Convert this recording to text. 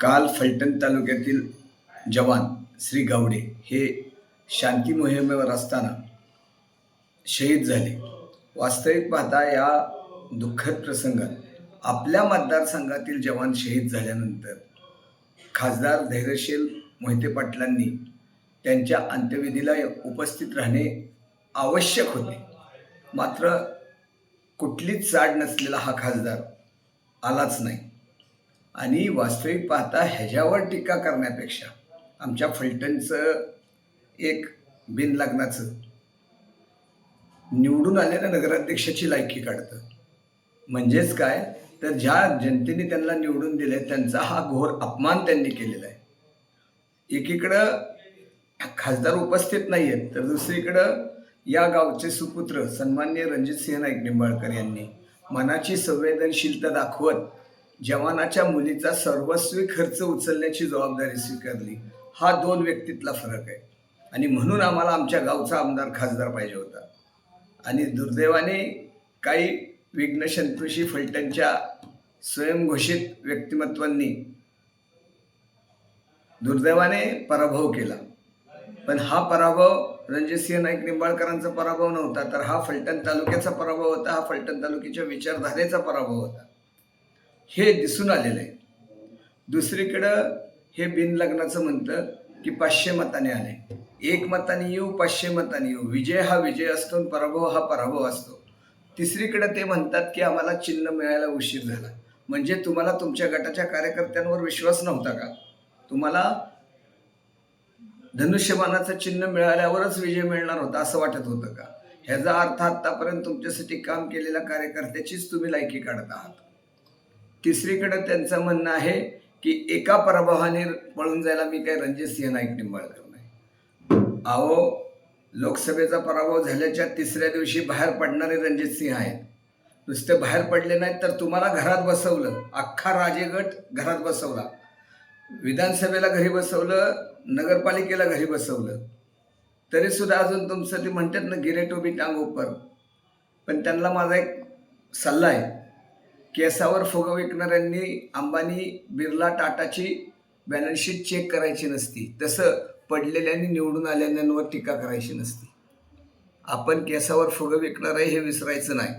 काल फलटण तालुक्यातील जवान श्री गावडे हे शांती मोहिमेवर असताना शहीद झाले. वास्तविक पाहता या दुःखद प्रसंगात आपल्या मतदारसंघातील जवान शहीद झाल्यानंतर खासदार धैर्यशील मोहिते पाटलांनी त्यांच्या अंत्यविधीला उपस्थित राहणे आवश्यक होते. मात्र कुठलीच चाड नसलेला हा खासदार आलाच नाही. आणि वास्तविक पाहता ह्याच्यावर टीका करण्यापेक्षा आमच्या फलटणचं एक बिनलग्नाचं निवडून आलेल्या नगराध्यक्षाची लायकी काढतं. म्हणजेच काय? तर ज्या जनतेने त्यांना निवडून दिले त्यांचा हा घोर अपमान त्यांनी केलेला आहे. एकीकडं खासदार उपस्थित नाही आहेत तर दुसरीकडं या गावचे सुपुत्र सन्मान्य रणजितसिंह नाईक निंबाळकर यांनी मनाची संवेदनशीलता दाखवत जवानाच्या मुलीचा सर्वस्वी खर्च उचलण्याची जबाबदारी स्वीकारली. हा दोन व्यक्तीतला फरक आहे. आणि म्हणून आम्हाला आमच्या गावचा आमदार खासदार पाहिजे होता. आणि दुर्दैवाने काही विघ्नशंतुषी फलटणच्या स्वयंघोषित व्यक्तिमत्वांनी दुर्दैवाने पराभव केला. पण हा पराभव रणजितसिंह नाईक निंबाळकरांचा पराभव नव्हता तर हा फलटण तालुक्याचा पराभव होता हा फलटण तालुक्याच्या विचारधारेचा पराभव होता. हे दिसून आलेलं आहे. दुसरीकडं हे बिनलग्नाचं म्हणतं की पाचशे मताने आले. एक मताने येऊ पाचशे मताने येऊ. विजय हा विजय असतो आणि पराभव हा पराभव असतो. तिसरीकडे ते म्हणतात की आम्हाला चिन्ह मिळायला उशीर झाला. म्हणजे तुम्हाला तुमच्या गटाच्या कार्यकर्त्यांवर विश्वास नव्हता का? तुम्हाला धनुष्यबाणाचं चिन्ह मिळाल्यावरच विजय मिळणार होता असं वाटत होतं का? ह्याचा अर्थ आत्तापर्यंत तुमच्यासाठी काम केलेल्या कार्यकर्त्याचीच तुम्ही लायकी काढत आहात. तिसरीकडं त्यांचं म्हणणं आहे की एका पराभवाने पळून जायला मी काही रणजितसिंह नाईक निंबाळकर नाही. अहो लोकसभेचा पराभव झाल्याच्या तिसऱ्या दिवशी बाहेर पडणारे रणजित सिंह आहेत. नुसते बाहेर पडले नाहीत तर तुम्हाला घरात बसवलं. अख्खा राजेगट घरात बसवला. विधानसभेला घरी बसवलं नगरपालिकेला घरी बसवलं. तरी सुद्धा अजून तुमचं ते म्हणतात ना गिरेटोबी टांग उपर. पण त्यांना माझा एक सल्ला आहे. केसावर फुगं विकणाऱ्यांनी अंबानी बिर्ला टाटाची बॅलन्सशीट चेक करायची नसती. तसं पडलेल्यांनी निवडून आलेल्यांवर टीका करायची नसती. आपण केसावर फुगं विकणार आहे हे विसरायचं नाही.